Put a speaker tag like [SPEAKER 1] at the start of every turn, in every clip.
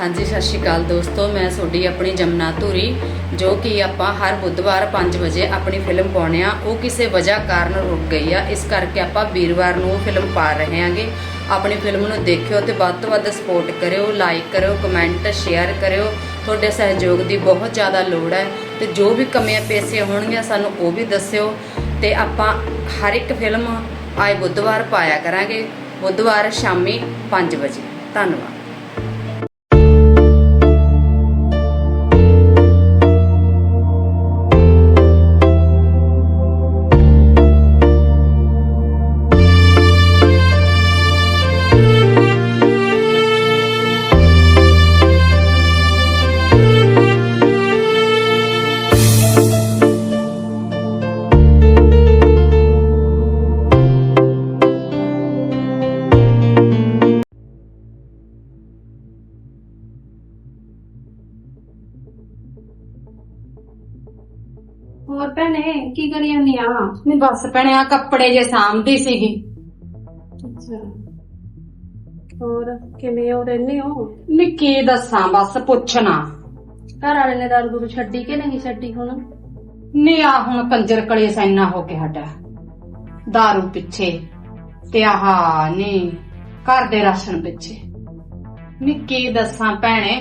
[SPEAKER 1] ਹਾਂਜੀ, ਸਤਿ ਸ਼੍ਰੀ ਅਕਾਲ ਦੋਸਤੋ, ਮੈਂ ਤੁਹਾਡੀ ਆਪਣੀ ਜਮਨਾ ਧੂਰੀ, ਜੋ ਕਿ ਆਪਾਂ ਹਰ ਬੁੱਧਵਾਰ 5 ਵਜੇ ਆਪਣੀ ਫਿਲਮ ਪਾਉਣੇ ਆ। ਉਹ ਕਿਸੇ ਵਜ੍ਹਾ ਕਾਰਨ ਰੁਕ ਗਈ ਆ। ਇਸ ਕਰਕੇ ਆਪਾਂ ਵੀਰਵਾਰ ਨੂੰ ਉਹ ਫਿਲਮ ਪਾ ਰਹੇ ਹਾਂਗੇ। ਆਪਣੀ ਫਿਲਮ ਨੂੰ ਦੇਖਿਓ ਤੇ ਵੱਧ ਤੋਂ ਵੱਧ ਸਪੋਰਟ ਕਰਿਓ, ਲਾਈਕ ਕਰਿਓ, ਕਮੈਂਟ, ਸ਼ੇਅਰ ਕਰਿਓ। ਤੁਹਾਡੇ ਸਹਿਯੋਗ ਦੀ ਬਹੁਤ ਜ਼ਿਆਦਾ ਲੋੜ ਹੈ। ਤੇ ਜੋ ਵੀ ਕਮੀਆਂ ਪੇਸ਼ੀਆਂ ਹੋਣਗੀਆਂ, ਸਾਨੂੰ ਉਹ ਵੀ ਦੱਸਿਓ। ਤੇ ਆਪਾਂ ਹਰ ਇੱਕ ਫਿਲਮ ਆਏ ਬੁੱਧਵਾਰ ਪਾਇਆ ਕਰਾਂਗੇ। ਬੁੱਧਵਾਰ ਸ਼ਾਮੀ 5 ਵਜੇ। ਧੰਨਵਾਦ।
[SPEAKER 2] ਹੋਰ ਭੈਣੇ ਕੀ ਕਰੀ ਜਾਂਦੀ ਆ?
[SPEAKER 1] ਨਹੀਂ ਬਸ ਭੈਣੇ ਆ ਕੱਪੜੇ ਜੇ ਸਾਂਭਦੀ ਸੀਗੀ।
[SPEAKER 2] ਅੱਛਾ। ਹੋਰ ਕਿਵੇਂ ਹੋ ਰਹਿੰਦੇ ਹੋ?
[SPEAKER 1] ਮੈਂ ਕੀ ਦੱਸਾਂ ਬਸ ਪੁੱਛਣਾ।
[SPEAKER 2] ਘਰ ਵਾਲੇ ਨੇ ਦਾਰੂ ਦੂਰੂ ਛੱਡੀ ਕਿ ਨਹੀਂ ਛੱਡੀ ਹੁਣ?
[SPEAKER 1] ਨੀ ਆ ਹੁਣ ਕੰਜਰ ਕਲੇ ਸੈਨਾ ਹੋ ਕੇ ਹਟਾ दारू ਪਿੱਛੇ ਤੇ ਆਹ ਨੀ ਘਰ ਦੇ ਰਾਸ਼ਨ ਪਿੱਛੇ। ਨੀ ਕੀ ਦੱਸਾਂ ਭੈਣੇ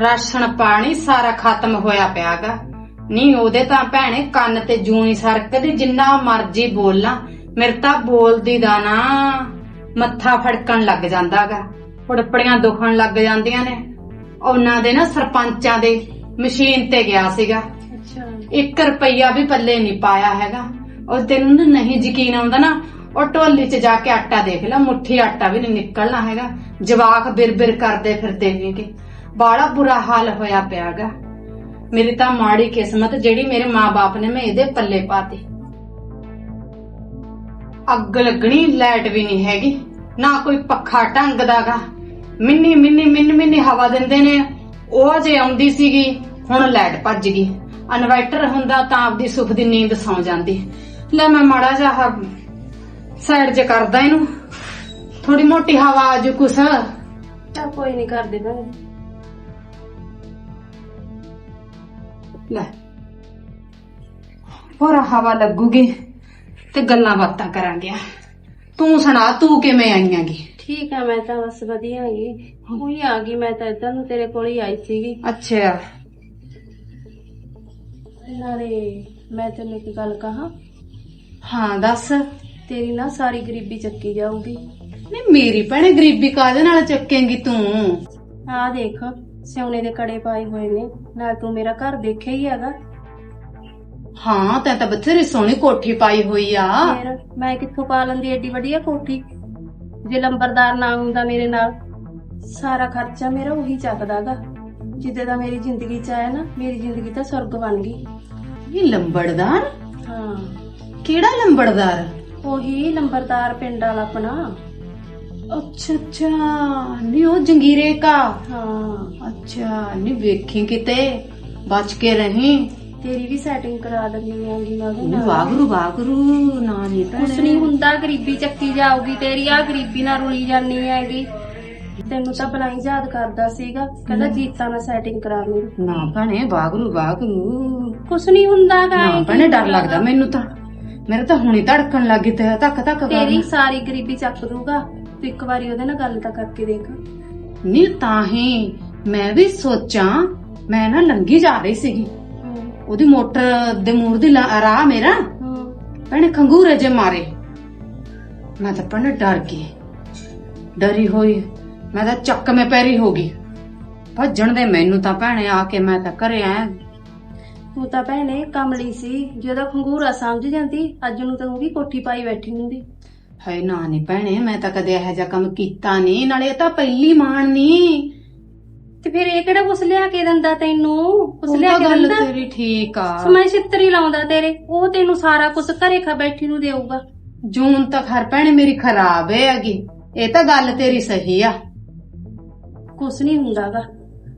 [SPEAKER 1] ਰਾਸ਼ਨ ਪਾਣੀ ਸਾਰਾ ਖਤਮ ਹੋਇਆ ਪਿਆਗਾ ਨੀ ਉਹਦੇ ਤਾਂ ਭੈਣੇ ਕੰਨ ਤੇ ਜੂਈ ਸਰਕਦੀ ਜਿੰਨਾ ਮਰਜ਼ੀ ਬੋਲਾਂ। ਮੇਰੇ ਤਾਂ ਬੋਲਦੀ ਦਾ ਨਾ ਮੱਥਾ ਫੜਕਣ ਲੱਗ ਜਾਂਦਾਗਾ। ਫੜਪੜੀਆਂ ਦੁਖਣ ਲੱਗ ਜਾਂਦੀਆਂ ਨੇ। ਉਹਨਾਂ ਦੇ ਨਾ ਸਰਪੰਚਾਂ ਦੇ ਮਸ਼ੀਨ ਤੇ ਗਿਆ ਸੀਗਾ।
[SPEAKER 2] ਅੱਛਾ।
[SPEAKER 1] 1 ਰੁਪਈਆ ਵੀ ਪੱਲੇ ਨਹੀਂ ਪਾਇਆ ਹੈਗਾ। ਉਹ ਤੈਨੂੰ ਨਾ ਨਹੀਂ ਯਕੀਨ ਆਉਂਦਾ ਨਾ ਉਹ ਢੋਲੀ 'ਚ ਜਾ ਕੇ ਆਟਾ ਦੇਖ ਲੈ ਮੁੱਠੀ ਆਟਾ ਵੀ ਨਹੀਂ ਨਿਕਲਣਾ ਹੈਗਾ। ਜਵਾਕ ਬਿਰ-ਬਿਰ ਕਰਦੇ ਫਿਰਦੇ ਨੇਗੇ। ਬਾਲਾ ਬੁਰਾ ਹਾਲ ਹੋਇਆ ਪਿਆਗਾ। ਮੇਰੀ ਤਾਂ ਮਾੜੀ ਕਿਸਮਤ ਜਿਹੜੀ ਮੇਰੇ ਮਾਪੇ ਨੇ ਮੈਂ ਇਹਦੇ ਪੱਲੇ ਪਾਤੀ। ਅੱਗ ਲੱਗਣੀ, ਲਾਈਟ ਵੀ ਨਹੀਂ ਹੈਗੀ, ਨਾ ਕੋਈ ਪੱਖਾ ਢੰਗ ਦਾਗਾ ਮਿੰਨੀ ਮਿੰਨੀ, ਮਿੰਨ, ਮਿੰਨੀ ਹਵਾ ਦਿੰਦੇ ਨੇ। ਉਹ ਜੇ ਆਉਂਦੀ ਸੀਗੀ, ਹੁਣ ਲਾਈਟ ਭੱਜ ਗਈ। ਇਨਵਰਟਰ ਹੁੰਦਾ ਤਾਂ ਆਪਦੀ ਸੁਖ ਦੀ ਨੀਂਦ ਸੌ ਜਾਂਦੀ। ਲੈ ਮੈਂ ਮਾੜਾ ਜਿਹਾ ਸਾਈਡ 'ਚ ਕਰਦਾ ਇਹਨੂੰ। ਥੋੜੀ ਮੋਟੀ ਹਵਾ ਆਜੂ ਕੁਛ
[SPEAKER 2] ਤਾਂ ਕੋਈ ਨਹੀਂ ਕਰਦੇ ਭੈਣੇ।
[SPEAKER 1] ਲੈ ਹੋਰ ਹਵਾ ਲੱਗੂਗੀ ਤੇ ਗੱਲਾਂ ਬਾਤਾਂ ਕਰਾਂਗੇ। ਤੂੰ ਸੁਣਾ ਤੂੰ ਕਿਵੇਂ ਆਈਆਂਗੀ
[SPEAKER 2] ਠੀਕ ਆ ਮੈਂ ਤਾਂ ਬਸ ਵਧੀਆ ਹੈਗੀ। ਉਹੀ ਆ ਗਈ ਮੈਂ ਤਾਂ ਇੱਧਰ ਨੂੰ ਤੇਰੇ ਕੋਲ ਹੀ ਆਈ ਸੀਗੀ।
[SPEAKER 1] ਅੱਛਾ।
[SPEAKER 2] ਨਾਲੇ ਮੈਂ ਤੈਨੂੰ ਇੱਕ ਗੱਲ ਕਹਾਂ?
[SPEAKER 1] ਹਾਂ ਦੱਸ।
[SPEAKER 2] ਤੇਰੀ ਨਾ ਸਾਰੀ ਗਰੀਬੀ ਚੱਕੀ ਜਾਊਗੀ।
[SPEAKER 1] ਨਹੀਂ ਮੇਰੀ ਭੈਣੇ ਗਰੀਬੀ ਕਾਹਦੇ ਨਾਲ ਚੱਕੇਂਗੀ ਤੂੰ?
[SPEAKER 2] ਆਹ ਦੇਖ ਸਿਉਣੇ ਦੇ ਕੜੇ ਪਾਏ ਹੋਏ ਨੇ। ਨਾਲ ਤੂੰ ਮੇਰਾ ਘਰ ਦੇਖਿਆ ਹੀ ਹੈਗਾ।
[SPEAKER 1] ਹਾਂ ਤੈਂ ਤਾਂ ਬਥੇਰੀ ਸੋਹਣੀ ਕੋਠੀ ਪਾਈ ਹੋਈ ਆ।
[SPEAKER 2] ਫਿਰ ਮੈਂ ਕਿੱਥੋਂ ਪਾ ਲੈਂਦੀ ਏਡੀ ਵਧੀਆ ਕੋਠੀ? ਜੇ ਲੰਬਰਦਾਰ ਨਾ ਹੁੰਦਾ ਮੇਰੇ ਨਾਲ ਸਾਰਾ ਖਰਚਾ ਮੇਰਾ ਉਹੀ ਚੱਕਦਾਗਾ ਜਿੱਦੇ ਦਾ ਮੇਰੀ ਜ਼ਿੰਦਗੀ ਚ ਆਇਆ ਨਾ ਮੇਰੀ ਜ਼ਿੰਦਗੀ ਤਾਂ ਸਵਰਗ ਬਣ ਗਈ।
[SPEAKER 1] ਇਹ ਲੰਬੜਦਾਰ?
[SPEAKER 2] ਹਾਂ।
[SPEAKER 1] ਕਿਹੜਾ ਲੰਬੜਦਾਰ?
[SPEAKER 2] ਉਹੀ ਲੰਬਰਦਾਰ ਪਿੰਡ ਵਾਲਾ ਆਪਣਾ।
[SPEAKER 1] ਅੱਛਾ ਅੱਛਾ। ਨਹੀਂ ਉਹ ਜੰਗੀਰੇ ਕਾ।
[SPEAKER 2] ਹਾਂ।
[SPEAKER 1] ਅੱਛਾ ਨਹੀਂ ਵੇਖੀ ਕਿਤੇ? ਬਚ ਕੇ ਰਹੀਂ।
[SPEAKER 2] ਤੇਰੀ ਵੀ ਸੈਟਿੰਗ ਕਰਾ ਦਿੰਦੀ ਆਂਗੀ ਮੈਂ ਉਹਦੇ
[SPEAKER 1] ਨੀ
[SPEAKER 2] ਨਾਲ।
[SPEAKER 1] ਵਾਗਰੂ ਵਾਗਰੂ ਨਾ ਨਹੀਂ
[SPEAKER 2] ਕੁਛ ਨਹੀਂ ਹੁੰਦਾ ਗਰੀਬੀ ਚੱਕੀ ਜਾਊਗੀ ਤੇਰੀ ਆ ਗਰੀਬੀ ਨਾਲ ਰੁਲੀ ਜਾਨੀ ਹੈਗੀ। ਤੈਨੂੰ ਤਾਂ ਬਲਾਈ ਯਾਦ ਕਰਦਾ ਸੀਗਾ ਕਹਿੰਦਾ ਜੀਤਾ ਨਾਲ ਸੈਟਿੰਗ ਕਰਾ ਲਈ
[SPEAKER 1] ਨਾ ਭੈਣੇ ਵਾਗਰੂ ਵਾਗਰੂ।
[SPEAKER 2] ਕੁਛ ਨਹੀਂ ਹੁੰਦਾ ਗਾ
[SPEAKER 1] ਨਾ ਭੈਣੇ ਡਰ ਲੱਗਦਾ ਮੈਨੂੰ ਤਾਂ। ਮੇਰੇ ਤਾਂ ਹੁਣੀ ਧੜਕਣ ਲੱਗੀ ਤੇ ਧੱਕ ਧੱਕ
[SPEAKER 2] ਤੇਰੀ ਸਾਰੀ ਗਰੀਬੀ ਚੱਕ ਦੂਗਾ ਤੂੰ ਇੱਕ ਵਾਰੀ ਉਹਦੇ ਨਾਲ ਗੱਲ ਤਾਂ ਕਰਕੇ ਦੇਖ।
[SPEAKER 1] ਨਹੀਂ ਤਾਂ ਹੀ ਮੈਂ ਵੀ ਸੋਚਾਂ ਮੈਂ ਨਾ ਲੰਗੀ ਜਾ ਰਹੀ ਸੀਗੀ।
[SPEAKER 2] ਹੂੰ।
[SPEAKER 1] ਉਹਦੀ ਮੋਟਰ ਦੇ ਮੂਰ ਦੀ ਲਾ- ਰਾਹ ਮੇਰਾ।
[SPEAKER 2] ਹੂੰ।
[SPEAKER 1] ਭੈਣੇ ਖੰਗੂਰੇ ਜੇ ਮਾਰੇ। ਮੈਂ ਤਾਂ ਭੈਣੇ ਡਰ ਗਈ। ਡਰੀ ਹੋਈ। ਮੈਂ ਤਾਂ ਚੱਕਵੇਂ ਪੈਰੀ ਹੋ ਗਈ। ਭੱਜਣ ਦੇ ਮੈਨੂੰ ਤਾਂ ਭੈਣੇ ਆ ਕੇ ਮੈਂ ਤਾਂ ਘਰੇ ਆਇਆ।
[SPEAKER 2] ਤੂੰ ਤਾਂ ਭੈਣੇ ਕਮਲੀ ਸੀ। ਜਿਹਦਾ ਖੰਗੂਰਾ ਸਮਝ ਜਾਂਦੀ ਅੱਜ ਨੂੰ ਤਾਂ ਉਹ ਵੀ ਕੋਠੀ ਪਾਈ ਬੈਠੀ ਹੁੰਦੀ।
[SPEAKER 1] ਹੈ ਨਾ ਨਹੀਂ ਭੈਣੇ ਮੈਂ ਤਾਂ ਕਦੇ ਇਹੋ ਜਿਹਾ ਕੰਮ ਕੀਤਾ ਨਹੀਂ ਨਾਲੇ ਇਹ ਤਾਂ ਪਹਿਲੀ ਮਾਣ ਨਹੀਂ
[SPEAKER 2] ਤੇ ਫਿਰ ਇਹ ਕਿਹੜਾ ਕੁਛ ਲਿਆ ਕੇ ਦਿੰਦਾ ਤੈਨੂੰ? ਕੁਛ
[SPEAKER 1] ਉਹ
[SPEAKER 2] ਲਿਆ
[SPEAKER 1] ਤਾਂ
[SPEAKER 2] ਕੇ
[SPEAKER 1] ਗੱਲ
[SPEAKER 2] ਦਿੰਦਾ?
[SPEAKER 1] ਤੇਰੀ ਠੀਕ ਆ।
[SPEAKER 2] ਸਮਾਂ ਛਿੱਤਰੀ ਲਾਉਂਦਾ ਤੇਰੇ ਉਹ ਤੈਨੂੰ ਸਾਰਾ ਕੁਝ ਘਰੇ ਖਾ ਬੈਠੀ ਨੂੰ ਦੇਊਗਾ।
[SPEAKER 1] ਜੂਨ ਤਾਂ ਖਰ ਭੈਣੇ ਮੇਰੀ ਖਰਾਬ ਹੈ ਹੈਗੀ ਇਹ ਤਾਂ ਗੱਲ ਤੇਰੀ ਸਹੀ ਆ।
[SPEAKER 2] ਕੁਛ ਨਹੀਂ ਹੁੰਦਾਗਾ।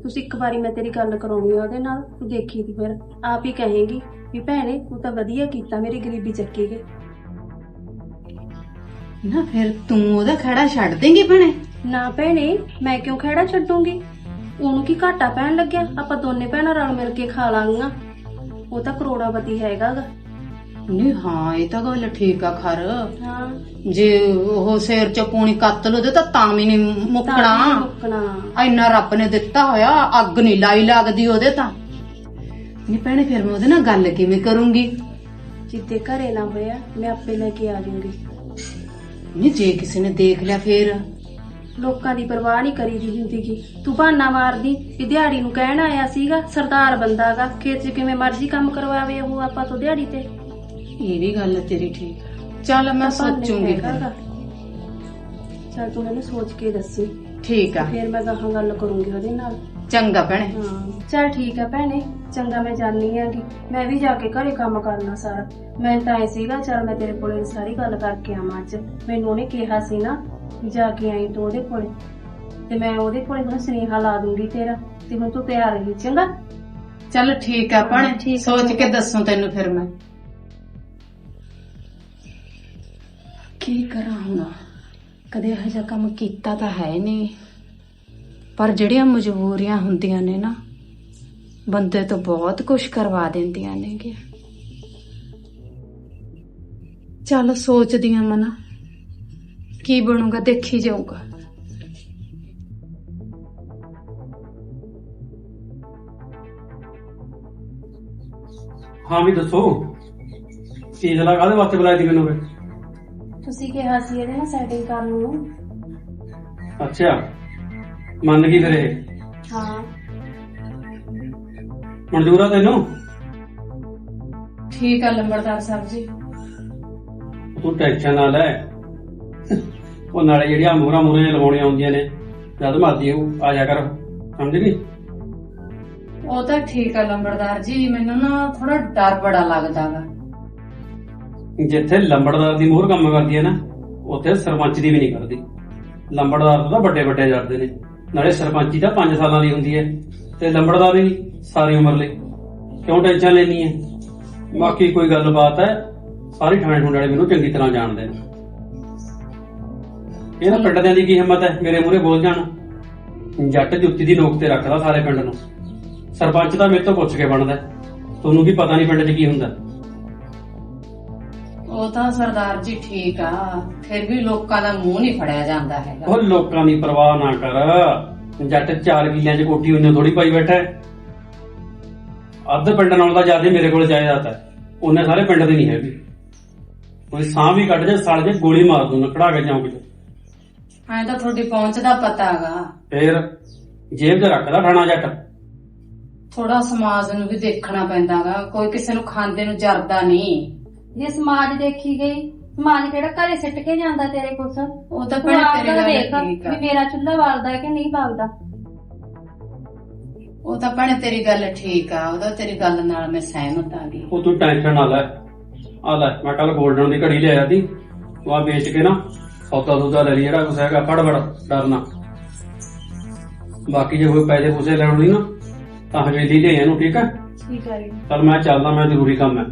[SPEAKER 2] ਤੁਸੀਂ ਇੱਕ ਵਾਰੀ ਮੈਂ ਤੇਰੀ ਗੱਲ ਕਰਾਉਣੀ ਆ ਉਹਦੇ ਨਾਲ ਤੂੰ ਦੇਖੀ ਤੀ ਫਿਰ ਆਪ ਹੀ ਕਹੇਗੀ ਵੀ ਭੈਣੇ ਤੂੰ ਤਾਂ ਵਧੀਆ ਕੀਤਾ ਮੇਰੀ ਗਰੀਬੀ ਚੱਕੀ ਗਈ।
[SPEAKER 1] ਨਾ ਫਿਰ ਤੂੰ ਉਹਦਾ ਖੜਾ ਛੱਡ ਦੇਂਗੀ ਭੈਣੇ?
[SPEAKER 2] ਨਾ ਭੈਣੇ ਮੈਂ ਕਿਉਂ ਖੜਾ ਛੱਡੂੰਗੀ? ਉਹਨੂੰ ਕੀ ਘਾਟਾ ਪੈਣ ਲੱਗਿਆ? ਆਪਾਂ ਦੋਨੇ ਭੈਣਾਂ ਰਲ ਮਿਲ ਕੇ ਖਾ ਲਾਂਗੀਆਂ। ਉਹ ਤਾਂ ਕਰੋੜਾਪਤੀ ਹੈਗਾ ਗਾ।
[SPEAKER 1] ਨਹੀਂ ਹਾਂ ਇਹ ਤਾਂ ਗੱਲ ਠੀਕ ਆ ਖਰ।
[SPEAKER 2] ਹਾਂ।
[SPEAKER 1] ਜੇ ਉਹ ਸਿਰ ਚ ਪੂਣੀ ਕੱਤ ਲੋ ਤਾਂ ਤਾਂ ਵੀ ਨਹੀਂ ਮੁੱਕਣਾ।
[SPEAKER 2] ਮੁੱਕਣਾ।
[SPEAKER 1] ਇੰਨਾ ਰੱਬ ਨੇ ਦਿੱਤਾ ਹੋਇਆ ਅੱਗ ਨਹੀਂ ਲਾਈ ਲੱਗਦੀ ਉਹਦੇ ਤਾਂ। ਨਹੀਂ ਭੈਣੇ ਫਿਰ ਮੈਂ ਉਹਦੇ ਨਾਲ ਗੱਲ ਕਿਵੇਂ ਕਰੂੰਗੀ?
[SPEAKER 2] ਜਿੱਦੇ ਘਰੇ ਨਾ ਹੋਇਆ ਮੈਂ ਆਪੇ ਲੈ ਕੇ ਆ ਜਾਊਂਗੀ
[SPEAKER 1] ਨਹੀਂ ਜੇ ਕਿਸੇ ਨੇ ਦੇਖ ਲਿਆ ਫੇਰ।
[SPEAKER 2] ਲੋਕਾਂ ਦੀ ਪਰਵਾਹ ਨਹੀਂ ਕਰੀਦੀ ਜ਼ਿੰਦਗੀ ਤੂੰ ਬਹਾਨਾ ਮਾਰਦੀ ਵੀ ਦਿਹਾੜੀ ਨੂੰ ਕਹਿਣ ਆਇਆ ਸੀਗਾ ਸਰਦਾਰ ਬੰਦਾਗਾ ਖੇਤ 'ਚ ਕਿਵੇਂ ਮਰਜ਼ੀ ਕੰਮ ਕਰਵਾਵੇ ਉਹ ਆਪਾਂ ਤੋਂ ਦਿਹਾੜੀ ਤੇ।
[SPEAKER 1] ਇਹ ਵੀ ਗੱਲ ਤੇਰੀ ਠੀਕ। ਚੱਲ ਮੈਂ ਸੋਚੂੰਗੀ ਫਿਰ
[SPEAKER 2] ਚਲ ਤੂੰ ਮੈਨੂੰ ਸੋਚ ਕੇ ਦੱਸੀ।
[SPEAKER 1] ਠੀਕ ਆ।
[SPEAKER 2] ਫਿਰ ਮੈਂ ਗਾਹਾਂ ਗੱਲ ਕਰੂੰਗੀ ਉਹਦੇ ਨਾਲ।
[SPEAKER 1] ਚੰਗਾ ਭੈਣੇ।
[SPEAKER 2] ਹਾਂ ਚਲ ਠੀਕ ਆ ਭੈਣੇ ਚੰਗਾ ਮੈਂ ਜਾਣੀ ਆਂਗੀ ਮੈਂ ਵੀ ਜਾ ਕੇ ਘਰੇ ਕੰਮ ਕਰਨਾ ਸਾਰਾ। ਮੈਂ ਤਾਂ ਐ ਸੀਗਾ ਚਲ ਮੈਂ ਤੇਰੇ ਕੋਲੇ ਸਾਰੀ ਗੱਲ ਕਰਕੇ ਆਵਾਂ ਅੱਜ। ਮੈਨੂੰ ਉਹਨੇ ਕਿਹਾ ਸੀ ਨਾ ਵੀ ਜਾ ਕੇ ਆਈ ਤੂੰ ਉਹਦੇ ਕੋਲੇ। ਤੇ ਮੈਂ ਉਹਦੇ ਕੋਲੇ ਹੁਣ ਸੁਨੇਹਾ ਲਾ ਦੂੰਗੀ ਤੇਰਾ ਤੇ ਹੁਣ ਤੂੰ ਤਿਆਰ ਰਹੀ ਚੰਗਾ?
[SPEAKER 1] ਚੱਲ ਠੀਕ ਆ ਭੈਣੇ
[SPEAKER 2] ਠੀਕ ਆ,
[SPEAKER 1] ਸੋਚ ਕੇ। ਦੱਸੂ ਤੈਨੂੰ ਫਿਰ ਮੈਂ। ਕੀ ਕਰਾਂ ਹੁਣ? ਕਦੇ ਇਹੋ ਜਿਹਾ ਕੰਮ ਕੀਤਾ ਤਾਂ ਹੈ ਨਹੀਂ ਪਰ ਜਿਹੜੀਆਂ ਮਜਬੂਰੀਆਂ ਹੁੰਦੀਆਂ ਨੇ ਨਾ, ਬੰਦੇ ਤੋਂ ਬਹੁਤ ਕੁਝ ਕਰਵਾ ਦਿੰਦੀਆਂ ਨੇਗੇ ਚੱਲ ਸੋਚਦੀ ਆਂ ਮਨਾ ਕੀ ਬਣੂਗਾ, ਦੇਖੀ ਜਾਊਗਾ।
[SPEAKER 3] ਹਾਂ ਵੀ ਦੱਸੋ ਕੀ ਜਲਾ ਕਾਹਦੇ ਵਾਸਤੇ ਬੁਲਾਈ ਸੀ ਮੈਨੂੰ ਵੇ
[SPEAKER 2] ਤੁਸੀਂ ਕਿਹਾ ਸੀ ਇਹਦੇ ਨਾਲ ਸੈਟਿੰਗ ਕਰਨ ਨੂੰ।
[SPEAKER 3] ਅੱਛਾ। ਮੰਨ ਗਈ ਫਿਰ ਇਹ?
[SPEAKER 2] ਹਾਂ।
[SPEAKER 3] ਮਨਜ਼ੂਰ ਆ ਤੈਨੂੰ?
[SPEAKER 1] ਠੀਕ ਆ ਲੰਬੜਦਾਰ ਸਾਹਿਬ ਜੀ।
[SPEAKER 3] ਤੂੰ ਟੈਨਸ਼ਨ ਨਾ ਲੈ। ਉਹ ਨਾਲੇ ਜਿਹੜੀਆਂ ਮੋਹਰਾਂ ਮੋਹਰਾਂ ਲਵਾਉਣੀਆਂ ਹੁੰਦੀਆਂ ਨੇ ਜਦ ਮਰਦੀ ਉਹ ਆ ਜਾ ਕਰ। ਸਮਝ ਗਈ?
[SPEAKER 1] ਉਹ ਤਾਂ ਠੀਕ ਆ ਲੰਬੜਦਾਰ ਜੀ ਮੈਨੂੰ ਨਾ ਥੋੜਾ ਡਰ ਬੜਾ ਲੱਗਦਾ ਵਾ।
[SPEAKER 3] ਜਿੱਥੇ ਲੰਬੜਦਾਰ ਦੀ ਮੋਹਰ ਕੰਮ ਕਰਦੀ ਹੈ ਨਾ, ਉੱਥੇ ਸਰਪੰਚ ਦੀ ਵੀ ਨਹੀਂ ਕਰਦੀ। ਲੰਬੜਦਾਰ ਤਾਂ ਵੱਡੇ ਵੱਡੇ ਜਾਂਦੇ ਨੇ। ਨਾਲੇ ਸਰਪੰਚੀ ਤਾਂ 5 ਸਾਲਾਂ ਦੀ ਹੁੰਦੀ ਹੈ ਤੇ ਲੰਬੜਦਾਰ ਦੀ ਸਾਰੀ ਉਮਰ ਲਈ। ਕਿਉਂ ਟੈਨਸ਼ਨ ਲੈਣੀ ਹੈ? ਬਾਕੀ ਕੋਈ ਗੱਲਬਾਤ ਹੈ, ਸਾਰੇ ਥਾਣੇ ਠੁੰਡੇ ਵਾਲੇ ਮੈਨੂੰ ਚੰਗੀ ਤਰ੍ਹਾਂ ਜਾਣਦੇ ਨੇ। ਇਹਨਾਂ ਪਿੰਡਾਂ ਦੀ ਕੀ ਹਿੰਮਤ ਹੈ, ਮੇਰੇ ਮੂਹਰੇ ਬੋਲ ਜਾਣ। ਜੱਟ ਜੁੱਤੀ ਦੀ ਨੋਕ ਤੇ ਰੱਖਦਾ ਸਾਰੇ ਪਿੰਡ ਨੂੰ। ਸਰਪੰਚ ਤਾਂ ਮੇਰੇ ਤੋਂ ਪੁੱਛ ਕੇ ਬਣਦਾ ਤੁਹਾਨੂੰ ਵੀ ਪਤਾ ਨਹੀਂ ਪਿੰਡ 'ਚ ਕੀ ਹੁੰਦਾ।
[SPEAKER 1] ਉਹ ਤਾਂ ਸਰਦਾਰ ਜੀ ਠੀਕ ਆ ਫਿਰ ਵੀ ਲੋਕਾਂ ਦਾ ਮੂੰਹ ਨਹੀਂ ਫੜਿਆ ਜਾਂਦਾ ਹੈਗਾ।
[SPEAKER 3] ਉਹ ਲੋਕਾਂ ਦੀ ਪਰਵਾਹ ਨਾ ਕਰ। ਜੱਟ ਚਾਰ ਕਿੱਲਿਆਂ 'ਚ ਕੋਠੀ ਉਹਨੇ ਥੋੜੀ ਪਾਈ ਬੈਠਾ ਹੈ। ਅੱਧ ਪਿੰਡ ਨਾਲੋਂ ਤਾਂ ਜ਼ਿਆਦਾ ਮੇਰੇ ਕੋਲ ਜਾਇਦਾਦ ਹੈ। ਉਹਨੇ ਸਾਰੇ ਪਿੰਡ ਦੇ ਨਹੀਂ ਹੈਗੇ। ਕੋਈ ਸਾਹ ਵੀ ਕੱਢ ਜਾ ਸੜ ਜੇ ਗੋਲੀ ਮਾਰ ਦੂੰ ਨਕੜਾ ਕੇ ਜਾਉਂ ਕਿਤੇ
[SPEAKER 1] ਐਂ ਤਾਂ ਤੁਹਾਡੀ ਪਹੁੰਚ ਦਾ ਪਤਾ ਹੈਗਾ।
[SPEAKER 3] ਫੇਰ ਜੇਬ 'ਚ ਰੱਖਦਾ ਠਾਣਾ ਜੱਟ।
[SPEAKER 1] ਥੋੜਾ ਸਮਾਜ ਨੂੰ ਵੀ ਦੇਖਣਾ ਪੈਂਦਾਗਾ ਕੋਈ ਕਿਸੇ ਨੂੰ ਖਾਂਦੇ ਨੂੰ ਜਰਦਾ ਨਹੀਂ।
[SPEAKER 2] ਜੇ ਸਮਾਜ ਦੇਖੀ ਗਈ ਸਮਾਜ ਕਿਹੜਾ ਘਰੇ ਸਿੱਟ ਕੇ ਜਾਂਦਾ ਤੇਰੇ ਕੁਛ
[SPEAKER 1] ਉਹ ਤਾਂ ਭੈਣੇ
[SPEAKER 2] ਆਪ
[SPEAKER 1] ਤੇਰੀ ਗੱਲ
[SPEAKER 2] ਦੇਖ
[SPEAKER 1] ਠੀਕ ਆ।
[SPEAKER 2] ਵੀ ਮੇਰਾ ਚੁੱਲ੍ਹਾ ਬਾਲਦਾ ਹੈ ਕਿ ਨਹੀਂ ਬਾਲਦਾ।
[SPEAKER 1] ਉਹ ਤਾਂ ਭੈਣੇ ਤੇਰੀ ਗੱਲ ਠੀਕ ਆ ਉਹਦਾ ਤੇਰੀ ਗੱਲ ਨਾਲ ਮੈਂ ਸਹਿਮਤ ਆ ਗਈ।
[SPEAKER 3] ਉਹ ਤੂੰ ਟੈਨਸ਼ਨ ਨਾ ਲੈ। ਆ ਲੈ ਮੈਂ ਕੱਲ 골ਡਨ ਦੀ ਘੜੀ ਲਿਆਇਆ ਸੀ। ਉਹ ਆ ਵੇਚ ਕੇ ਨਾ ਸੌਦਾ ਸੌਦਾ ਲੈ ਲਈ ਜਿਹੜਾ ਕੁਛ ਹੈਗਾ ਫੜ ਫੜ ਡਰਨਾ ਬਾਕੀ ਜੇ ਕੋਈ ਪੈਸੇ ਪੂਸੇ ਲੈਣ ਨਾ ਤਾਂ ਹਵੇਲੀ ਦੇ ਇਹਨੂੰ ਠੀਕ ਹੈ
[SPEAKER 2] ਠੀਕ ਹੈ ਜੀ।
[SPEAKER 3] ਚਲ ਮੈਂ ਚੱਲਦਾ ਮੈਂ ਜ਼ਰੂਰੀ ਕੰਮ ਹੈ।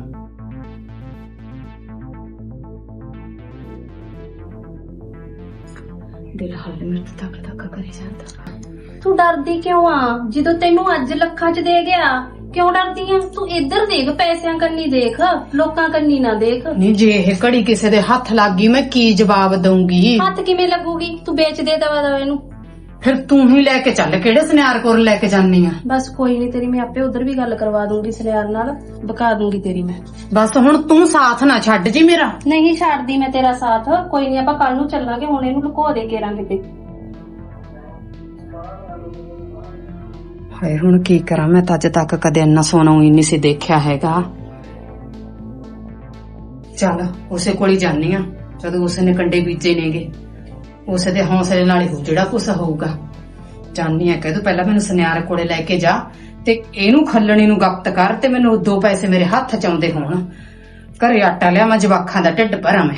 [SPEAKER 1] ਹਾਲੇ ਮੇਰੇ ਤੇ ਧੱਕ ਧੱਕ ਕਰੀ ਜਾਂਦਾ।
[SPEAKER 2] ਤੂੰ ਡਰਦੀ ਕਿਉਂ ਆ? ਜਦੋਂ ਤੈਨੂੰ ਅੱਜ ਲੱਖਾਂ ਚ ਦੇ ਗਿਆ ਕਿਉਂ ਡਰਦੀ ਆ? ਤੂੰ ਇੱਧਰ ਦੇਖ ਪੈਸਿਆਂ ਕੰਨੀ ਦੇਖ ਲੋਕਾਂ ਕੰਨੀ ਨਾ ਦੇਖ।
[SPEAKER 1] ਨਹੀਂ ਜੇ ਇਹ ਘੜੀ ਕਿਸੇ ਦੇ ਹੱਥ ਲੱਗ ਗਈ ਮੈਂ ਕੀ ਜਵਾਬ ਦਊਂਗੀ?
[SPEAKER 2] ਹੱਥ ਕਿਵੇਂ ਲੱਗੂਗੀ? ਤੂੰ ਵੇਚ ਦੇ ਦਵਾ ਦਵਾ ਇਹਨੂੰ।
[SPEAKER 1] ਫਿਰ ਤੂੰ ਹੀ ਲੈ ਕੇ ਚੱਲ ਕਿਹੜੇ ਸੁਨਿਆਰ ਕੋਲ ਲੈ ਕੇ ਜਾਨੀ ਆ?
[SPEAKER 2] ਬਸ ਕੋਈ ਨਹੀਂ ਤੇਰੀ ਮੈਂ ਆਪੇ ਉਧਰ ਵੀ ਗੱਲ ਕਰਵਾ ਦੂੰਗੀ ਸਲਿਆਰ ਨਾਲ ਬਕਾ ਦੂੰਗੀ ਤੇਰੀ ਮੈਂ।
[SPEAKER 1] ਬਸ ਹੁਣ ਤੂੰ ਸਾਥ ਨਾ ਛੱਡ ਜੀ ਮੇਰਾ।
[SPEAKER 2] ਨਹੀਂ ਛੱਡਦੀ ਮੈਂ ਤੇਰਾ ਸਾਥ ਕੋਈ ਨਹੀਂ ਆਪਾਂ ਕੱਲ ਨੂੰ ਚੱਲਾਂਗੇ ਹੁਣ ਇਹਨੂੰ ਲੁਕੋ ਦੇ ਕੇ ਰਾਂ ਕਿਤੇ।
[SPEAKER 1] ਹਾਏ ਹੁਣ ਕੀ ਕਰਾਂ ਮੈਂ ਤਾਂ ਅੱਜ ਤੱਕ ਕਦੇ ਇੰਨਾ ਸੋਨਾ ਹੀ ਨਹੀਂ ਸੀ ਦੇਖਿਆ ਹੈਗਾ। ਚੱਲ ਉਸੇ ਕੋਲ ਹੀ ਜਾਨੀ ਆ ਜਦੋਂ ਉਸੇ ਨੇ ਕੰਡੇ ਬੀਜੇ ਨੇਗੇ। ਉਸੇ ਦੇ ਹੌਸਲੇ ਨਾਲ ਹੀ ਹੋ ਜਿਹੜਾ ਕੁਛ ਹੋਊਗਾ। ਜਾਨੀ ਆ ਕਹਿ ਤੂੰ ਪਹਿਲਾਂ ਮੈਨੂੰ ਸੁਨਿਆਰ ਕੋਲੇ ਲੈ ਕੇ ਜਾ ਤੇ ਇਹਨੂੰ ਖੱਲਣੀ ਨੂੰ ਗਪਤ ਕਰ ਤੇ ਮੈਨੂੰ ਦੋ ਪੈਸੇ ਮੇਰੇ ਹੱਥ ਚ ਆਉਂਦੇ ਹੋਣ। ਘਰੇ ਆਟਾ ਲਿਆ, ਮੈਂ ਜਵਾਖਾਂ ਦਾ ਢਿੱਡ ਭਰਾਂ ਮੈਂ।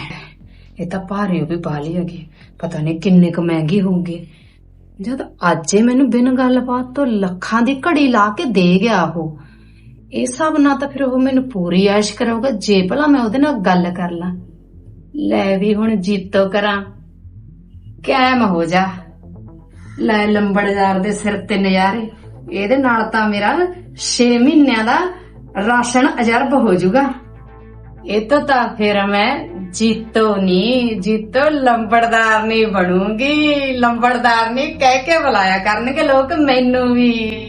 [SPEAKER 1] ਇਹ ਤਾਂ ਭਾਰੀ ਹੋ ਵੀ ਬਾਲੀ ਹੈਗੀ। ਪਤਾ ਨਹੀਂ ਕਿੰਨੇ ਕੁ ਮਹਿੰਗੀ ਹੋਊਗੀ ਜਦ ਅੱਜ ਮੈਨੂੰ ਬਿਨ ਗੱਲਬਾਤ ਤੋਂ ਲੱਖਾਂ ਦੀ ਘੜੀ ਲਾ ਕੇ ਦੇ ਗਿਆ ਉਹ, ਇਹ ਸਭ ਨਾ ਤਾਂ ਫਿਰ ਉਹ ਮੈਨੂੰ ਪੂਰੀ ਐਸ਼ ਕਰਾਊਗਾ। ਜੇ ਭਲਾ ਮੈਂ ਉਹਦੇ ਨਾਲ ਗੱਲ ਕਰ ਲਾਂ। ਲੈ ਵੀ ਹੁਣ ਜੀਤੋ ਕਰਾਂ। ਕੈਮ ਹੋ ਜਾ। ਲੈ ਲੰਬੜਦਾਰ ਦੇ ਸਿਰ ਤੇ ਨਜ਼ਾਰੇ। ਇਹਦੇ ਨਾਲ ਤਾਂ ਮੇਰਾ 6 ਮਹੀਨਿਆਂ ਦਾ ਰਾਸ਼ਨ ਅਜਰਬ ਹੋ ਜਾਊਗਾ। ਇਹ ਤੋਂ ਤਾਂ ਫਿਰ ਮੈਂ ਜੀਤੋ ਨਹੀਂ, ਜੀਤੋ ਲੰਬੜਦਾਰ ਨਹੀਂ ਬਣੂਗੀ। ਲੰਬੜਦਾਰ ਨਹੀਂ ਕਹਿ ਕੇ ਬੁਲਾਇਆ ਕਰਨਗੇ ਲੋਕ, ਮੈਨੂੰ ਵੀ।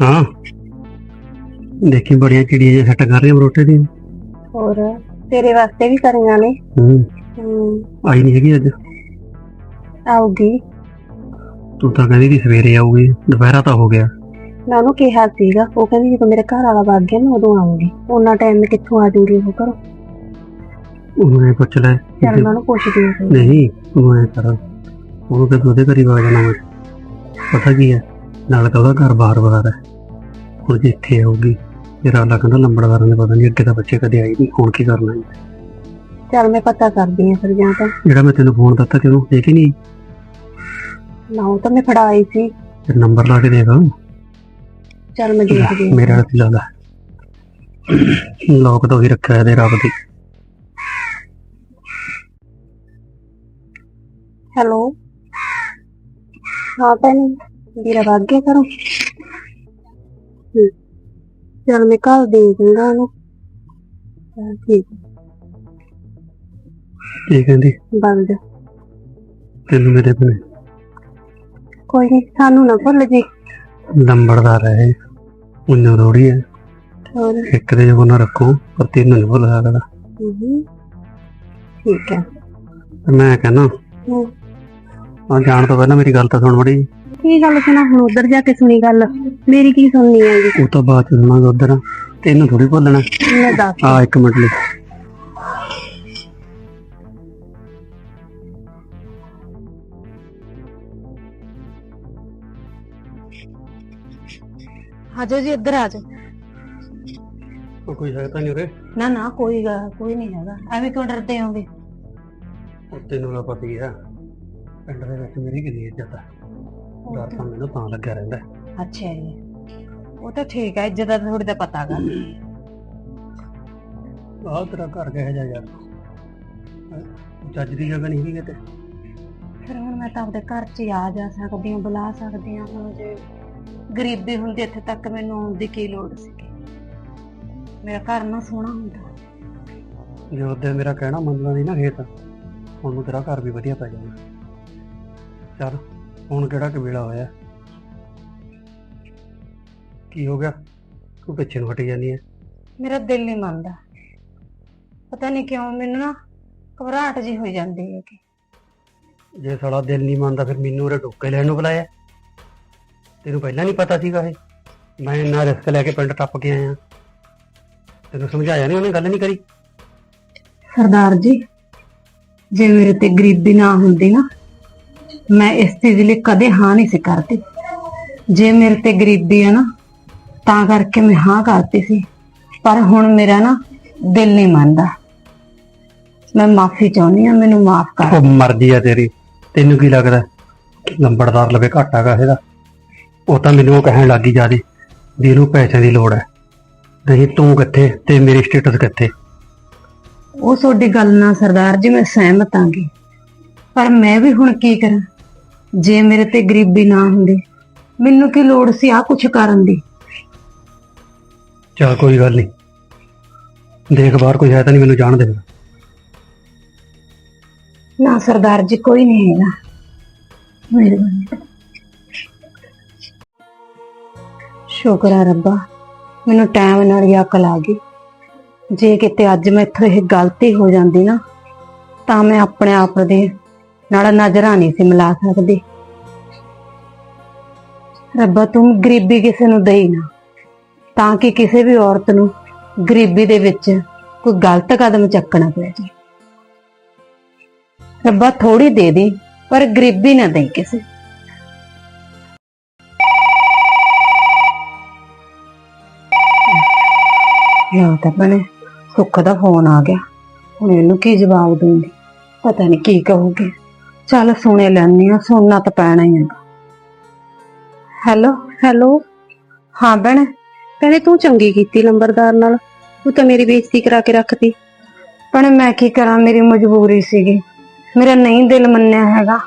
[SPEAKER 4] ਹਾਂ। ਦੇਖੀ ਬੜੀਆਂ ਚਿੜੀਆਂ ਜਿਹਾ ਸੱਟ ਕਰ ਰਹੀਆਂ ਬਰੋਟੇ ਦੀ
[SPEAKER 5] ਹੋਰ ਤੇਰੇ ਵਾਸਤੇ ਵੀ ਕਰੀਆਂ ਨੇ।
[SPEAKER 4] ਹੂੰ। ਆਈ ਨਹੀਂ ਹੈਗੀ ਅੱਜ।
[SPEAKER 5] ਆਉਗੀ
[SPEAKER 4] ਤੂੰ ਤਾਂ ਕਹਿੰਦੀ ਕਿ ਸਵੇਰੇ ਆਊਗੀ ਦੁਪਹਿਰਾ ਤਾਂ ਹੋ ਗਿਆ।
[SPEAKER 5] ਮੈਂ ਉਹਨੂੰ ਕਿਹਾ ਸੀਗਾ ਉਹ ਕਹਿੰਦੀ ਜਦੋਂ ਮੇਰੇ ਘਰ ਵਾਲਾ ਵਗ ਗਿਆ ਨਾ ਉਦੋਂ ਆਉਂਗੀ ਉਹਨਾਂ ਟਾਈਮ ਮੈਂ ਕਿੱਥੋਂ ਆ ਜਾਊਂਗੀ ਉਹ ਘਰੋਂ?
[SPEAKER 4] ਉਹਨੇ ਪੁੱਛ ਲੈ।
[SPEAKER 5] ਚੱਲ ਮੈਂ ਉਹਨੂੰ ਪੁੱਛਦੀ ਹਾਂ।
[SPEAKER 4] ਨਹੀਂ ਤੂੰ ਐ ਕਰ। ਉਹਨੂੰ ਤੇ ਉਹਦੇ ਘਰੀ ਵਗ ਜਾਣਾ ਮੈਂ ਪਤਾ ਕੀ ਹੈ? ਨਾਲ ਤਾਂ ਉਹਦਾ ਘਰ ਬਾਹਰ ਬਾਹਰ ਹੈ। ਹੁਣ ਜੇ ਇੱਥੇ ਆਊਗੀ ਫਿਰ ਆਲਾ ਕਹਿੰਦਾ ਲੰਬੜਦਾਰਾਂ ਨੇ ਪਤਾ ਨਹੀਂ ਅੱਗੇ ਤਾਂ ਬੱਚੇ ਕਦੇ ਆਈ ਨਹੀਂ ਹੁਣ ਕੀ ਕਰਨਾ ਹੈ।
[SPEAKER 5] ਚੱਲ ਮੈਂ ਪਤਾ ਕਰਦੀ ਹਾਂ ਫਿਰ ਜਾਂ ਤਾਂ।
[SPEAKER 4] ਜਿਹੜਾ ਮੈਂ ਤੈਨੂੰ ਫੋਨ ਦਿੱਤਾ ਤੈਨੂੰ ਦੇ ਕੇ ਨਹੀਂ
[SPEAKER 5] ਨਾ ਉਹ ਤਾਂ ਮੈਂ ਫੜਾਈ ਸੀ।
[SPEAKER 4] ਤੇ ਨੰਬਰ ਲਾ ਕੇ ਦੇਗਾ
[SPEAKER 5] ਚੱਲ ਮੈਂ ਦੇਖਦੀ ਹਾਂ
[SPEAKER 4] ਮੇਰਾ ਰੱਖ ਲਾਦਾ ਲੋਕ ਤਾਂ ਉਹੀ ਰੱਖਿਆ ਇਹਦੇ ਰੱਬ ਦੀ।
[SPEAKER 5] ਹੈਲੋ? ਹਾਂ ਭੈਣ। ਵੀਰਾ ਵਗ ਗਿਆ ਹੂੰ। ਚੱਲ ਮੈਂ ਕੱਲ ਦੇ ਦੂੰਗਾ ਉਹਨੂੰ। ਚੱਲ ਠੀਕ
[SPEAKER 4] ਕੀ ਕਹਿੰਦੀ?
[SPEAKER 5] ਬਗ ਜਾ।
[SPEAKER 4] ਤੈਨੂੰ ਮੇਰੇ ਬਿਨੇ
[SPEAKER 5] ਕੋਈ ਨਹੀਂ ਸਾਨੂੰ ਨਾ ਭੁੱਲ ਜੀ।
[SPEAKER 4] ਲੰਬੜਦਾਰ ਹੈ ਉਹਨਾਂ ਰੋੜੀ ਹੈ।
[SPEAKER 5] ਹੋਰ?
[SPEAKER 4] ਇੱਕ ਦੇ ਜਗੋਂ ਨਾ ਰੱਖੋ ਪਰ ਤੈਨੂੰ ਨਹੀਂ ਭੁੱਲ ਸਕਦਾ
[SPEAKER 5] ਹੂੰ। ਠੀਕ ਹੈ
[SPEAKER 4] ਤੇ ਮੈਂ ਕਹਿੰਦਾ
[SPEAKER 5] ਹੂੰ।
[SPEAKER 4] ਆ ਜਾਣ ਤੋਂ ਪਹਿਲਾਂ ਮੇਰੀ ਗੱਲ ਤਾਂ ਸੁਣ ਬੜੀ।
[SPEAKER 5] ਕੀ ਗੱਲ ਸੁਣਾ? ਹੁਣ ਉਧਰ ਜਾ ਕੇ ਸੁਣੀ ਗੱਲ। ਮੇਰੀ ਕੀ ਸੁਣਨੀ ਹੈਗੀ?
[SPEAKER 4] ਉਹ ਤਾਂ ਬਾਅਦ ਚ ਸੁਣਾਂਗਾ ਉਧਰ। ਤੈਨੂੰ ਥੋੜੀ ਭੁੱਲਣਾ।
[SPEAKER 5] ਮੈਂ ਦੱਸ
[SPEAKER 4] ਆ ਇੱਕ ਮਿੰਟ ਲਈ।
[SPEAKER 5] ਆਜੋ ਜੀ ਇੱਧਰ ਆਜੋ।
[SPEAKER 4] ਉਹ ਕੋਈ ਹੈ ਤਾਂ ਨਹੀਂ ਉਰੇ?
[SPEAKER 5] ਨਾ ਨਾ ਕੋਈ ਗਾ- ਕੋਈ ਨਹੀਂ ਹੈਗਾ। ਐਵੇਂ ਕਿਉਂ ਡਰਦੇ ਹੋਗੇ
[SPEAKER 4] ਉਹ ਤੈਨੂੰ ਨਾ ਪਤਾ ਹੀ ਆ ਪਿੰਡ ਦੇ ਵਿੱਚ ਮੇਰੀ ਕਿੰਨੀ ਇੱਜ਼ਤ ਆ? ਡਰ ਤਾਂ ਮੈਨੂੰ ਤਾਂ ਲੱਗਿਆ ਰਹਿੰਦਾ
[SPEAKER 5] ਅੱਛਾ ਜੀ। ਉਹ ਤਾਂ ਠੀਕ ਹੈ ਇੱਜ਼ਤ ਦਾ ਥੋੜੀ ਦਾ ਪਤਾਗਾ
[SPEAKER 4] ਆਹ ਤੇਰਾ ਘਰ ਕਿਹੋ ਜਿਹਾ ਯਾਰ? ਹੈਂ? ਚੱਜ ਦੀ ਜਗ੍ਹਾ ਨਹੀਂ ਹੈਗੀ ਕਿਤੇ?
[SPEAKER 5] ਫਿਰ ਹੁਣ ਮੈਂ ਤਾਂ ਆਪਦੇ ਘਰ 'ਚ ਹੀ ਆ ਜਾ ਸਕਦੀ ਹਾਂ ਬੁਲਾ ਸਕਦੀ ਹਾਂ। ਹੁਣ ਜੇ ਗਰੀਬੀ ਹੁੰਦੀ ਇੱਥੇ ਤੱਕ ਮੈਨੂੰ ਆਉਣ ਦੀ ਕੀ ਲੋੜ ਸੀਗੀ ਮੇਰਾ ਘਰ ਨਾ ਸੋਹਣਾ ਹੁੰਦਾ।
[SPEAKER 4] ਜੇ ਉਹਦੇ ਮੇਰਾ ਕਹਿਣਾ ਮੰਨਣਾ ਨਹੀਂ ਨਾ ਖੇਤ ਉਹਨੂੰ ਤੇਰਾ ਘਰ ਵੀ ਵਧੀਆ ਪੈ ਜਾਣਾ ਚੱਲ। ਹੁਣ ਕਿਹੜਾ ਕਬੀਲਾ ਹੋਇਆ? ਕੀ ਹੋ ਗਿਆ? ਤੂੰ ਪਿੱਛੇ ਨੂੰ ਹਟ ਜਾਂਦੀ ਹੈ
[SPEAKER 5] ਮੇਰਾ ਦਿਲ ਨਹੀਂ ਮੰਨਦਾ। ਪਤਾ ਨਹੀਂ ਕਿਉਂ ਮੈਨੂੰ ਨਾ ਘਬਰਾਹਟ ਜੀ ਹੋਈ ਜਾਂਦੀ ਹੈ ਕਿ।
[SPEAKER 4] ਜੇ ਸਾਲਾ ਦਿਲ ਨਹੀਂ ਮੰਨਦਾ ਫਿਰ ਮੈਨੂੰ ਉਰੇ ਟੋਕੇ ਲੈਣ ਨੂੰ ਬੁਲਾਇਆ। ਤੈਨੂੰ ਪਹਿਲਾਂ ਨਹੀਂ ਪਤਾ ਸੀਗਾ ਇਹ? ਮੈਂ ਇੰਨਾ ਰਿਸਕ ਲੈ ਕੇ ਪਿੰਡ ਟੱਪ ਕੇ ਆਇਆ। ਤੈਨੂੰ ਸਮਝਾਇਆ ਨਹੀਂ ਉਹਨੇ ਗੱਲ ਨਹੀਂ ਕਰੀ?
[SPEAKER 5] ਸਰਦਾਰ ਜੀ ਜੇ ਮੇਰੇ ਤੇ ਗਰੀਬੀ ਨਾ ਹੁੰਦੀ ਨਾ ਮੈਂ ਇਸ ਚੀਜ਼ ਲਈ ਕਦੇ ਹਾਂ ਨਹੀਂ ਸੀ ਕਰਦੀ। ਜੇ ਮੇਰੇ ਤੇ ਗਰੀਬੀ ਹੈ ਨਾ ਤਾਂ ਕਰਕੇ ਮੈਂ ਹਾਂ ਕਰਤੀ ਸੀ। ਪਰ ਹੁਣ ਮੇਰਾ ਨਾ ਦਿਲ ਨਹੀਂ ਮੰਨਦਾ। ਮੈਂ ਮਾਫੀ ਚਾਹੁੰਦੀ ਹਾਂ ਮੈਨੂੰ ਮਾਫ ਕਰ
[SPEAKER 4] ਉਹ ਮਰਜ਼ੀ ਆ ਤੇਰੀ। ਤੈਨੂੰ ਕੀ ਲੱਗਦਾ? ਲੰਬੜਦਾਰ ਲਵੇ ਘਾਟਾ ਗਾ ਇਹਦਾ। ਉਹ ਤਾਂ ਮੈਨੂੰ ਉਹ ਕਹਿਣ ਲੱਗੀ ਜਿਆਦੇ ਵੀ ਇਹਨੂੰ ਪੈਸਿਆਂ ਦੀ ਲੋੜ ਹੈ। ਨਹੀਂ ਤੂੰ ਕਿੱਥੇ ਤੇ ਮੇਰੀ ਸਟੇਟਸ ਕਿੱਥੇ?
[SPEAKER 5] ਉਹ ਤੁਹਾਡੀ ਗੱਲ ਨਾਲ ਸਰਦਾਰ ਜੀ ਮੈਂ ਸਹਿਮਤ ਆਂਗੀ ਪਰ ਮੈਂ ਵੀ ਹੁਣ ਕੀ ਕਰਾਂ? ਜੇ ਮੇਰੇ ਤੇ ਗਰੀਬੀ ਨਾ ਹੁੰਦੀ ਮੈਨੂੰ ਕੀ ਲੋੜ ਸੀ ਆ ਕੁਛ ਕਰਨ ਦੀ?
[SPEAKER 4] ਚਲ ਕੋਈ ਗੱਲ ਨਹੀਂ। ਦੇਖ ਬਾਹਰ ਕੋਈ ਹੈ ਤਾਂ ਨਹੀਂ ਮੈਨੂੰ ਜਾਣ ਦੇ।
[SPEAKER 5] ਨਾ ਸਰਦਾਰ ਜੀ ਕੋਈ ਨਹੀਂ ਹੈਗਾ। ਮਿਹਰਬਾਨੀ ਸ਼ੁਕਰ ਹੈ ਰੱਬਾ ਮੈਨੂੰ ਟਾਈਮ ਨਾਲ ਹੀ ਅਕਲ ਆ ਗਈ। ਜੇ ਕਿਤੇ ਅੱਜ ਮੈਥੋਂ ਇਹ ਗਲਤੀ ਹੋ ਜਾਂਦੀ ਨਾ ਤਾਂ ਮੈਂ ਆਪਣੇ ਆਪ ਦੇ ਨਾਲ ਨਜ਼ਰਾਂ ਨਹੀਂ ਸੀ ਮਿਲਾ ਸਕਦੀ। ਰੱਬਾ, ਤੂੰ ਗਰੀਬੀ ਕਿਸੇ ਨੂੰ ਦੇਈ ਨਾ, ਤਾਂ ਕਿ ਕਿਸੇ ਵੀ ਔਰਤ ਨੂੰ ਗਰੀਬੀ ਦੇ ਵਿੱਚ ਕੋਈ ਗਲਤ ਕਦਮ ਚੱਕਣਾ ਪੈ ਜਾਏ। ਰੱਬਾ ਥੋੜੀ ਦੇ ਦੇ, ਪਰ ਗਰੀਬੀ ਨਾ ਦੇ ਕਿਸੇ। ਯਾ ਤਾਂ ਬਣੇ ਸੁੱਖ ਦਾ ਫੋਨ ਆ ਗਿਆ। ਹੁਣ ਇਹਨੂੰ ਕੀ ਜਵਾਬ ਦੂੰਗੀ ਪਤਾ ਨਹੀਂ ਕੀ ਕਹੂਗੀ। ਚੱਲ ਸੁਣੇ ਲੈਣੀ ਆ ਸੁਣਨਾ ਤਾਂ ਪੈਣਾ ਹੀ ਹੈ। Hello
[SPEAKER 6] hello.
[SPEAKER 5] ਹਾਂ ਭੈਣੇ
[SPEAKER 6] ਭੈਣੇ ਤੂੰ ਚੰਗੀ ਕੀਤੀ ਲੰਬਰਦਾਰ ਨਾਲ। ਤੂੰ ਤਾਂ ਮੇਰੀ ਬੇਇੱਜ਼ਤੀ ਕਰਾ ਕੇ ਰੱਖਤੀ।
[SPEAKER 5] ਭੈਣੇ ਮੈਂ ਕੀ ਕਰਾਂ, ਮੇਰੀ ਮਜਬੂਰੀ ਸੀਗੀ। ਮੇਰਾ ਨਹੀਂ ਦਿਲ ਮੰਨਿਆ ਹੈਗਾ।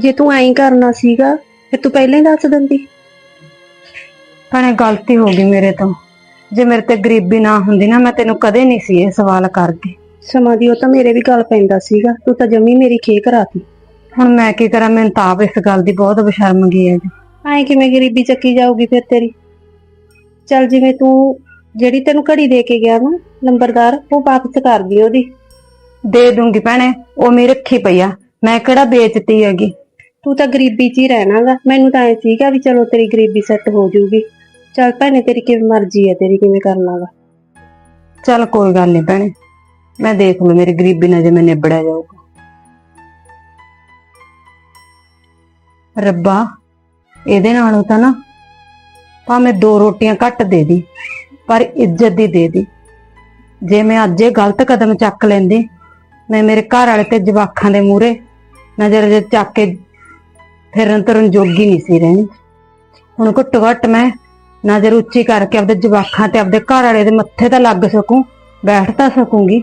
[SPEAKER 6] ਜੇ ਤੂੰ ਐਂ ਕਰਨਾ ਸੀਗਾ, ਫਿਰ ਤੂੰ ਪਹਿਲਾਂ ਹੀ ਦੱਸ ਦਿੰਦੀ।
[SPEAKER 5] ਭੈਣੇ ਗਲਤੀ ਹੋ ਗਈ ਮੇਰੇ ਤੋਂ। ਜੇ ਮੇਰੇ ਤੇ ਗਰੀਬੀ ਨਾ ਹੁੰਦੀ ਨਾ, ਮੈਂ ਤੈਨੂੰ ਕਦੇ ਨਹੀਂ ਸੀ ਇਹ ਸਵਾਲ ਕਰਦੀ
[SPEAKER 6] ਸਮਾਂ ਦੀ ਉਹ ਤਾਂ ਮੇਰੇ ਵੀ ਗੱਲ ਪੈਂਦਾ ਸੀਗਾ। ਤੂੰ ਤਾਂ ਜਮੀ ਮੇਰੀ ਖੇ ਕਰਾਤੀ।
[SPEAKER 5] ਹੁਣ ਮੈਂ ਕੀ ਕਰਾਂ? ਮੈਨੂੰ ਤਾਂ ਆਪ ਇਸ ਗੱਲ ਦੀ ਬਹੁਤ ਬਸ਼ਰਮਗੀ ਹੈ ਜੀ।
[SPEAKER 6] ਐਂ ਕਿਵੇਂ ਗਰੀਬੀ ਚੱਕੀ ਜਾਊਗੀ ਫਿਰ ਤੇਰੀ? ਚੱਲ ਜਿਵੇਂ ਤੂੰ ਜਿਹੜੀ ਤੈਨੂੰ ਘੜੀ ਦੇ ਕੇ ਗਿਆ ਨਾ ਨੰਬਰਦਾਰ ਉਹ ਵਾਪਸ ਕਰ ਦੀ ਉਹਦੀ।
[SPEAKER 5] ਦੇ ਦੂੰਗੀ ਭੈਣੇ ਉਹ ਮੇਰੀ ਰੱਖੀ ਪਈ ਆ। ਮੈਂ ਕਿਹੜਾ ਵੇਚਤੀ ਹੈਗੀ?
[SPEAKER 6] ਤੂੰ ਤਾਂ ਗਰੀਬੀ 'ਚ ਹੀ ਰਹਿਣਾਗਾ ਮੈਨੂੰ ਤਾਂ ਐ ਸੀਗਾ ਵੀ ਚਲੋ ਤੇਰੀ ਗਰੀਬੀ ਸੈੱਟ ਹੋ ਜਾਊਗੀ। ਚੱਲ ਭੈਣੇ ਤੇਰੀ ਕਿਵੇਂ ਮਰਜ਼ੀ ਹੈ ਤੇਰੀ ਕਿਵੇਂ ਕਰਨਾਗਾ
[SPEAKER 5] ਚੱਲ ਕੋਈ ਗੱਲ ਨਹੀਂ ਭੈਣੇ। ਮੈਂ ਦੇਖ ਲੂ ਮੇਰੀ ਗਰੀਬੀ ਨਾਲ ਜੇ ਮੈਂ ਨਿਬੜਿਆ ਜਾਊਗਾ। ਰੱਬਾ, ਇਹਦੇ ਨਾਲੋਂ ਤਾਂ ਨਾ ਭਾਵੇਂ ਦੋ ਰੋਟੀਆਂ ਘੱਟ ਦੇ ਦੀ, ਪਰ ਇੱਜ਼ਤ ਦੀ ਦੇ ਦੀ। ਜੇ ਮੈਂ ਅੱਜ ਇਹ ਗਲਤ ਕਦਮ ਚੱਕ ਲੈਂਦੀ, ਮੈਂ ਮੇਰੇ ਘਰ ਵਾਲੇ ਤੇ ਜਵਾਖਾਂ ਦੇ ਮੂਹਰੇ ਨਜ਼ਰ ਜੇ ਚੱਕ ਕੇ ਫਿਰਨ ਤੁਰਨ ਜੋਗੀ ਨਹੀਂ ਸੀ ਰਹਿਣੀ ਹੁਣ ਘੱਟੋ ਘੱਟ ਮੈਂ ਨਜ਼ਰ ਉੱਚੀ ਕਰਕੇ ਆਪਦੇ ਜਵਾਖਾਂ ਤੇ ਆਪਦੇ ਘਰ ਵਾਲੇ ਦੇ ਮੱਥੇ ਤਾਂ ਲੱਗ ਸਕੂੰ, ਬੈਠ ਤਾਂ ਸਕੂੰਗੀ।